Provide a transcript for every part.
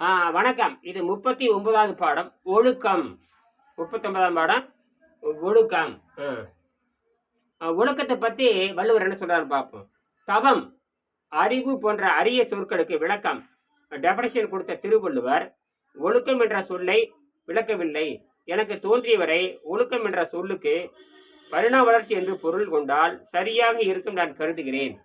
வணக்கம். இது முப்பத்தி ஒன்பதாவது பாடம். ஒழுக்கம். முப்பத்தொன்பதாம் பாடம். ஒழுக்கம். ஒழுக்கத்தை பற்றி வள்ளுவர் என்ன சொல்றாருன்னு பார்ப்போம். தவம் அறிவு போன்ற அரிய சொற்களுக்கு விளக்கம். டெஃபனேஷன் கொடுத்த திருவள்ளுவர் ஒழுக்கம் என்ற சொல்லை விளக்கவில்லை. எனக்கு தோன்றியவரை ஒழுக்கம் என்ற சொல்லுக்கு பரிணாம வளர்ச்சி என்று பொருள் கொண்டால் சரியாக இருக்கும் நான் கருதுகிறேன்.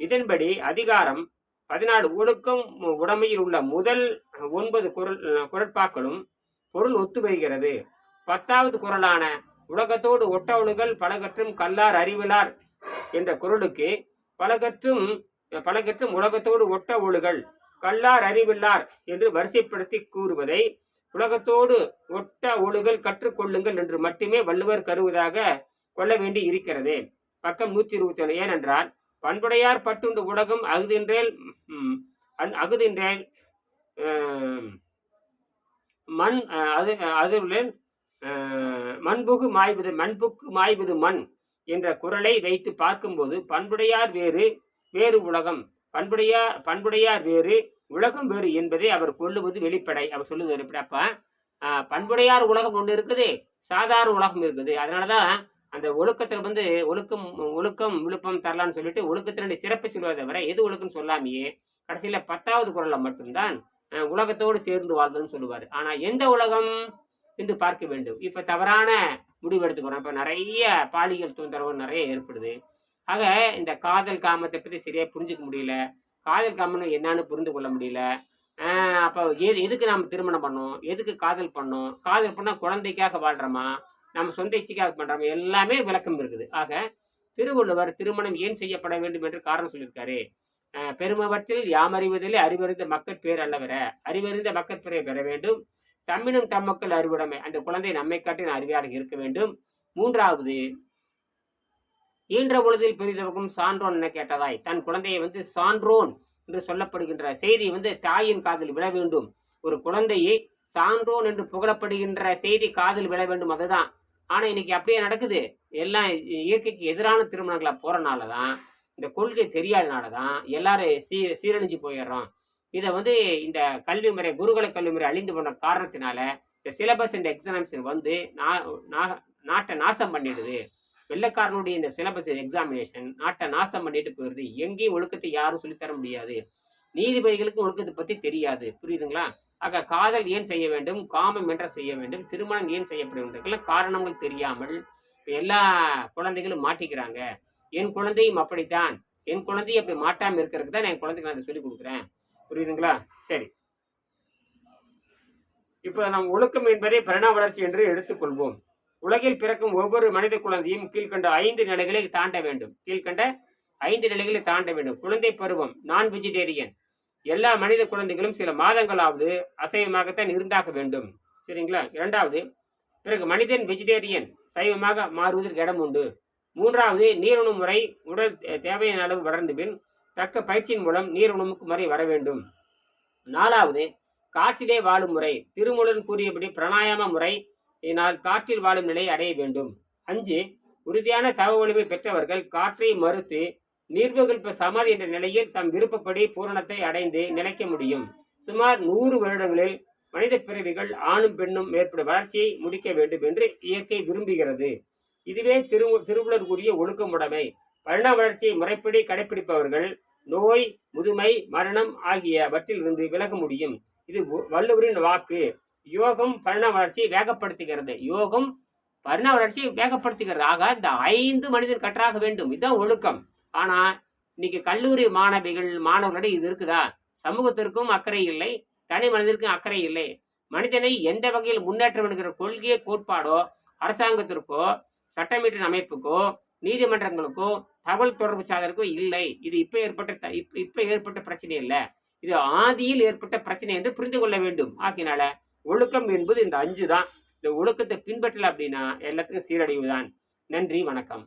இதன்படி அதிகாரம் பதினாலு ஒழுக்கம் உடமையில் உள்ள முதல் ஒன்பது குரல் குரட்பாக்களும் பொருள் ஒத்து வருகிறது பத்தாவது குரலான உலகத்தோடு ஒட்டவழுகள் பலகற்றும் கல்லார் அறிவிலார் என்ற குரலுக்கு பலகற்றும் பலகற்றும் உலகத்தோடு ஒட்ட ஒழுகள் கல்லார் அறிவில்லார் என்று வரிசைப்படுத்தி கூறுவதை உலகத்தோடு ஒட்ட ஒழுகல் கற்றுக்கொள்ளுங்கள் என்று மட்டுமே வள்ளுவர் கருவதாக கொள்ள வேண்டி இருக்கிறது. பக்கம் நூற்றி இருபத்தி ஒன்று ஏனென்றால் பண்புடையார் பட்டுண்டு உலகம் அகுதின்றேல் அகுதின்றேல் மண் அது அதுலேன் மண்புகு மாய்வது மண்புக்கு மாய்வது மண் என்ற குரலை வைத்து பார்க்கும்போது பண்புடையார் வேறு வேறு உலகம். பண்புடையார் பண்புடையார் வேறு உலகம் வேறு என்பதை அவர் கொள்ளுவது வெளிப்படை. அவர் சொல்லுவது வெளிப்படை. அப்ப பண்புடையார் உலகம் ஒன்று இருக்குது சாதாரண உலகம் இருக்குது. அதனாலதான் அந்த ஒழுக்கத்தில் வந்து ஒழுக்கம் ஒழுக்கம் விழுப்பம் தரலான்னு சொல்லிட்டு ஒழுக்கத்தினுடைய சிறப்பு சொல்வதை தவிர எது ஒழுக்கம் சொல்லாமையே கடைசியில் பத்தாவது குரலில் மட்டும்தான் உலகத்தோடு சேர்ந்து வாழ்தல்னு சொல்லுவார். ஆனால் எந்த உலகம் என்று பார்க்க வேண்டும். இப்போ தவறான முடிவு எடுத்துக்கிறோம் இப்போ நிறைய பாலியல் தொந்தரவு நிறைய ஏற்படுது. ஆக இந்த காதல் காமத்தை பற்றி சரியாக புரிஞ்சுக்க முடியல. காதல் காமம் என்னன்னு புரிந்து கொள்ள முடியல. அப்போ எது எதுக்கு நாம் திருமணம் பண்ணோம்? எதுக்கு காதல் பண்ணோம்? காதல் பண்ணால் குழந்தைக்காக வாழ்கிறோமா நம்ம சொந்த இச்சைக்காக பண்ணுறோமா எல்லாமே விளக்கம் இருக்குது. ஆக திருவள்ளுவர் திருமணம் ஏன் செய்யப்பட வேண்டும் என்று காரணம் சொல்லியிருக்காரு. ஆஹ் பெருமவற்றில் யாமறிவதிலே அறிவறிந்த மக்கள் பேர் அல்லவர அறிவறிந்த மக்கள் பேரை பெற வேண்டும். தம்மினும் தம் மக்கள் அறிவுடைமை அந்த குழந்தை நம்மை காட்டின அறிவியாக இருக்க வேண்டும். மூன்றாவது ஈன்ற பொழுதில் பெரிதவகும் சான்றோன் என கேட்டதாய் தன் குழந்தையை வந்து சான்றோன் என்று சொல்லப்படுகின்ற செய்தி வந்து தாயின் காதில் விழ வேண்டும். ஒரு குழந்தையை சான்றோன் என்று புகழப்படுகின்ற செய்தி காதில் விழ வேண்டும். அதுதான் ஆனால் இன்னைக்கு அப்படியே நடக்குது. எல்லாம் இயற்கைக்கு எதிரான திருமணங்களாக போகிறனால தான் இந்த கொள்கை தெரியாதனால தான் எல்லாரும் சீ சீரழிஞ்சு போயிடுறோம். இதை வந்து இந்த கல்வி முறை குருகுல கல்வி முறை அழிந்து போன காரணத்தினால இந்த சிலபஸ் இந்த எக்ஸாமினேஷன் வந்து நா- நாட்டை நாசம் பண்ணிடுது. வெள்ளைக்காரனுடைய இந்த சிலபஸ் எக்ஸாமினேஷன் நாட்டை நாசம் பண்ணிட்டு போயிடுது. எங்கேயும் ஒழுக்கத்தை யாரும் சொல்லித்தர முடியாது. நீதிபதிகளுக்கும் ஒழுக்கத்தை பற்றி தெரியாது. புரியுதுங்களா? ஆக காதல் ஏன் செய்ய வேண்டும்? காமம் என்ற செய்ய வேண்டும். திருமணம் ஏன் செய்யப்பட வேண்டும் காரணங்கள் தெரியாமல் எல்லா குழந்தைகளும் மாட்டிக்கிறாங்க. என் குழந்தையும் அப்படித்தான். என் குழந்தையும் அப்படி மாட்டாமல் இருக்கிறதுக்கு தான் என் குழந்தைக்கு நான் சொல்லிக் கொடுக்குறேன். புரியுதுங்களா? சரி. இப்போ நாம் ஒழுக்கம் என்பதை பிரண வளர்ச்சி என்று எடுத்துக்கொள்வோம். உலகில் பிறக்கும் ஒவ்வொரு மனித குழந்தையும் கீழ்கண்ட ஐந்து நிலைகளை தாண்ட வேண்டும். கீழ்கண்ட ஐந்து நிலைகளை தாண்ட வேண்டும். குழந்தை பருவம் நான் வெஜிடேரியன் எல்லா மனித குழந்தைகளும் சில மாதங்களாவது அசைவமாகத்தான் இருந்தாக வேண்டும். சரிங்களா? இரண்டாவது பிறகு மனிதன் வெஜிடேரியன் சைவமாக மாறுவதற்கு இடம் உண்டு. மூன்றாவது நீருணும் முறை உடல் தே- தேவையான அளவு வளர்ந்து பின் தக்க பயிற்சியின் மூலம் நீருணுமுக்கு முறை வர வேண்டும். நாலாவது காற்றிலே வாழும் முறை திருமூலன் கூறியபடி பிராணாயாம முறை இதனால் காற்றில் வாழும் நிலையை அடைய வேண்டும். அஞ்சு உறுதியான தவ பெற்றவர்கள் காற்றை மறுத்து நீர்வகல்ப சமாதி என்ற நிலையில் தம் விருப்பப்படி பூரணத்தை அடைந்து நிலைக்க முடியும். சுமார் நூறு வருடங்களில் மனித பிறவிகள் ஆணும் பெண்ணும் ஏற்படும் வளர்ச்சியை முடிக்க வேண்டும் என்று இயற்கை விரும்புகிறது. இதுவே திரு திருவுளர் கூறிய ஒழுக்கமுடைமை பரிணாம வளர்ச்சியை முறைப்படி கடைபிடிப்பவர்கள் நோய் முதுமை மரணம் ஆகியவற்றிலிருந்து விலக முடியும். இது வ- வள்ளுவரின் வாக்கு. யோகம் பரிணாம வளர்ச்சியை வேகப்படுத்துகிறது. யோகம் பரிணாம வளர்ச்சியை வேகப்படுத்துகிறது. ஆக இந்த ஐந்து மனிதர் கற்றாக வேண்டும். இதுதான் ஒழுக்கம். ஆனா இன்னைக்கு கல்லூரி மாணவிகள் மாணவர்களிடம் இது இருக்குதா? சமூகத்திற்கும் அக்கறை இல்லை தனி மனிதருக்கும் அக்கறை இல்லை. மனிதனை எந்த வகையில் முன்னேற்றம் என்கிற கொள்கையை கோட்பாடோ அரசாங்கத்திற்கோ சட்டமீட்டின் அமைப்புக்கோ நீதிமன்றங்களுக்கோ தகவல் தொடர்பு சாதனருக்கோ இல்லை. இது இப்போ ஏற்பட்ட த- இப்ப ஏற்பட்ட பிரச்சனை இல்லை. இது ஆதியில் ஏற்பட்ட பிரச்சனை என்று புரிந்து கொள்ள வேண்டும். ஆகினால ஒழுக்கம் என்பது இந்த அஞ்சு தான் இந்த ஒழுக்கத்தை பின்பற்றல அப்படின்னா எல்லாத்துக்கும் சீரழிவுதான் நன்றி வணக்கம்.